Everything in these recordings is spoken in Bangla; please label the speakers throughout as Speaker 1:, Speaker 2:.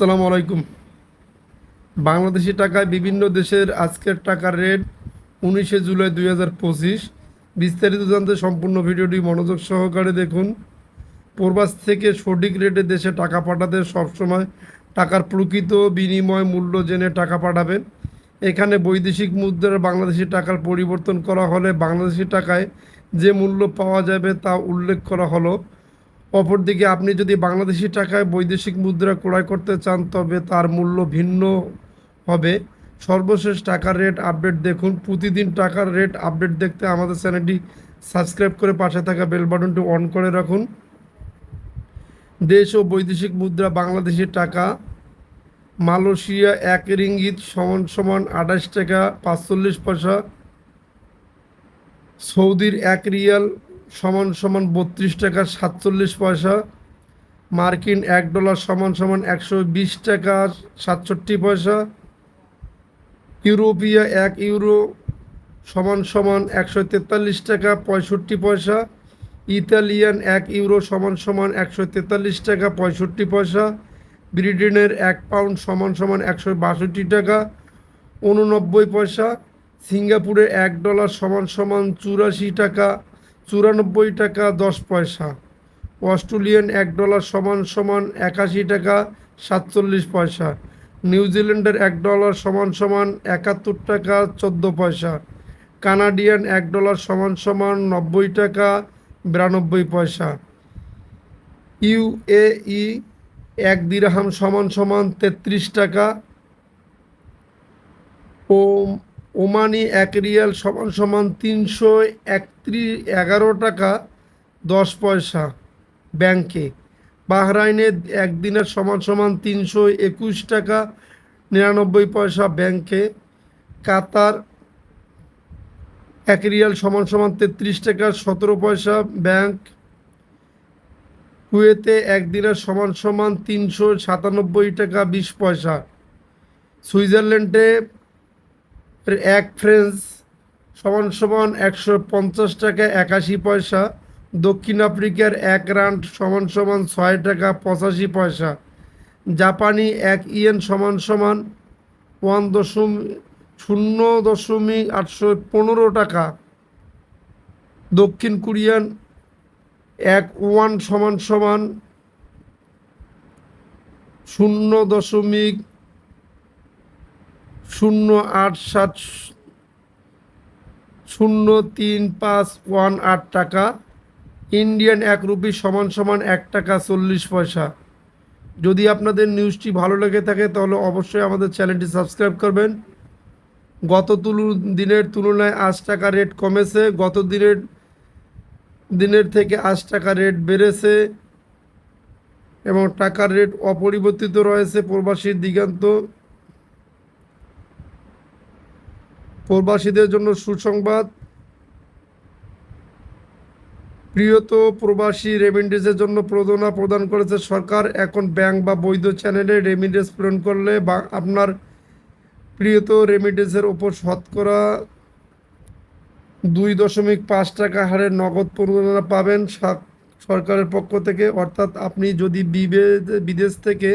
Speaker 1: আসসালামু আলাইকুম। বাংলাদেশি টাকায় বিভিন্ন দেশের আজকের টাকার রেট উনিশে জুলাই দুই হাজার পঁচিশ। বিস্তারিত জানতে সম্পূর্ণ ভিডিওটি মনোযোগ সহকারে দেখুন। প্রবাস থেকে সঠিক রেটে দেশে টাকা পাঠাতে সবসময় টাকার প্রকৃত বিনিময় মূল্য জেনে টাকা পাঠাবেন। এখানে বৈদেশিক মুদ্রার বাংলাদেশি টাকার পরিবর্তন করা হলে বাংলাদেশি টাকায় যে মূল্য পাওয়া যাবে তা উল্লেখ করা হলো। অপরদিকে আপনি যদি বাংলাদেশি টাকায় বৈদেশিক মুদ্রা ক্রয় করতে চান, তবে তার মূল্য ভিন্ন হবে। সর্বশেষ টাকার রেট আপডেট দেখুন। প্রতিদিন টাকার রেট আপডেট দেখতে আমাদের চ্যানেলটি সাবস্ক্রাইব করে পাশে থাকা বেল বাটনটি অন করে রাখুন। দেশ ও বৈদেশিক মুদ্রা বাংলাদেশি টাকা। মালয়েশিয়া এক রিঙ্গিত, সমান সমান আঠাশ টাকা পাঁচচল্লিশ পয়সা। সৌদির এক রিয়াল সমান সমান বত্রিশ টাকা সাতচল্লিশ পয়সা। মার্কিন এক ডলার সমান সমান একশো বিশ টাকা সাতষট্টি পয়সা। ইউরোপিয়া এক ইউরো সমান সমান একশো তেতাল্লিশ টাকা পঁয়ষট্টি পয়সা। ইতালিয়ান এক ইউরো সমান সমান একশো তেতাল্লিশ টাকা পঁয়ষট্টি পয়সা। ব্রিটেনের এক পাউন্ড সমান সমান একশো বাষট্টি টাকা উননব্বই পয়সা। সিঙ্গাপুরে এক ডলার সমান সমান চুরাশি টাকা চুরানব্বই টাকা দশ পয়সা। অস্ট্রেলিয়ান এক ডলার সমান সমান একাশি টাকা সাতচল্লিশ পয়সা। নিউজিল্যান্ডের এক ডলার সমান সমান একাত্তর টাকা চোদ্দ পয়সা। কানাডিয়ান এক ডলার সমান সমান নব্বই টাকা বিরানব্বই পয়সা। ইউএই এক দিরহাম সমান সমান তেত্রিশ টাকা। ও ওমানি এক রিয়াল সমান সমান তিনশো একত্রিশ, এগারো টাকা, দশ পয়সা ব্যাংকে। বাহরাইনে একদিনের সমান সমান তিনশো একুশ টাকা, নিরানব্বই পয়সা ব্যাংকে। কাতার এক রিয়াল সমান সমান তেত্রিশ টাকা, সতেরো পয়সা ব্যাংক। কুয়েতে একদিনের সমান সমান তিনশো সাতানব্বই টাকা, বিশ পয়সা। সুইজারল্যান্ডে এক ফ্রেঞ্চ সমান সমান একশো পঞ্চাশ টাকা একাশি পয়সা। দক্ষিণ আফ্রিকার এক রান্ড সমান সমান ছয় টাকা পঁচাশি পয়সা। জাপানি এক ইয়েন সমান সমান ওয়ান দশমিক শূন্য দশমিক আটশো পনেরো টাকা। দক্ষিণ কোরিয়ান এক ওয়ান সমান সমান শূন্য দশমিক শূন্য আট সাত শূন্য তিন পাঁচ ওয়ান আট টাকা। ইন্ডিয়ান এক রুপি সমান সমান এক টাকা চল্লিশ পয়সা। যদি আপনাদের নিউজটি ভালো লেগে থাকে, তাহলে অবশ্যই আমাদের চ্যানেলটি সাবস্ক্রাইব করবেন। গত তুলু, দিনের তুলনায় আজ টাকা রেট কমেছে। গত দিনের দিনের থেকে আজ টাকা রেট বেড়েছে এবং টাকার রেট অপরিবর্তিত রয়েছে। প্রবাসীর দিগান্ত প্রবাসীদের জন্য সুসংবাদ। প্রিয়ত প্রবাসী রেমিন্ডেন্সের জন্য প্রণোদনা প্রদান করেছে সরকার। এখন ব্যাংক বা বৈধ চ্যানেলে রেমিডেন্স প্রেরণ করলে বা আপনার প্রিয়ত রেমিডেন্সের ওপর শতকরা দুই দশমিক পাঁচ টাকা হারে নগদ প্রণোদনা পাবেন সরকারের পক্ষ থেকে। অর্থাৎ আপনি যদি বিদেশ থেকে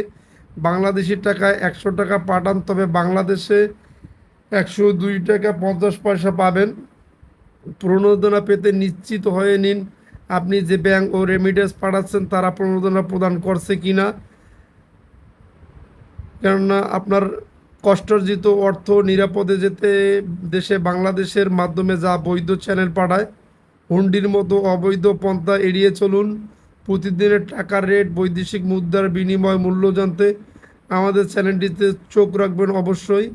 Speaker 1: বাংলাদেশি টাকায় একশো টাকা পাঠান, তবে বাংলাদেশে একশো দুই টাকা পঞ্চাশ পয়সা পাবেন। প্রণোদনা পেতে নিশ্চিত হয়ে নিন আপনি যে ব্যাংক ও রেমিডেন্স পাঠাচ্ছেন, তারা প্রণোদনা প্রদান করছে কি না কেননা আপনার কষ্টার্জিত অর্থ নিরাপদে যেতে দেশে বাংলাদেশের মাধ্যমে যা বৈধ চ্যানেল পাঠায়, হুন্ডির মতো অবৈধ পন্থা এড়িয়ে চলুন। প্রতিদিনের টাকার রেট বৈদেশিক মুদ্রার বিনিময় মূল্য জানতে আমাদের চ্যানেলটিতে চোখ রাখবেন অবশ্যই।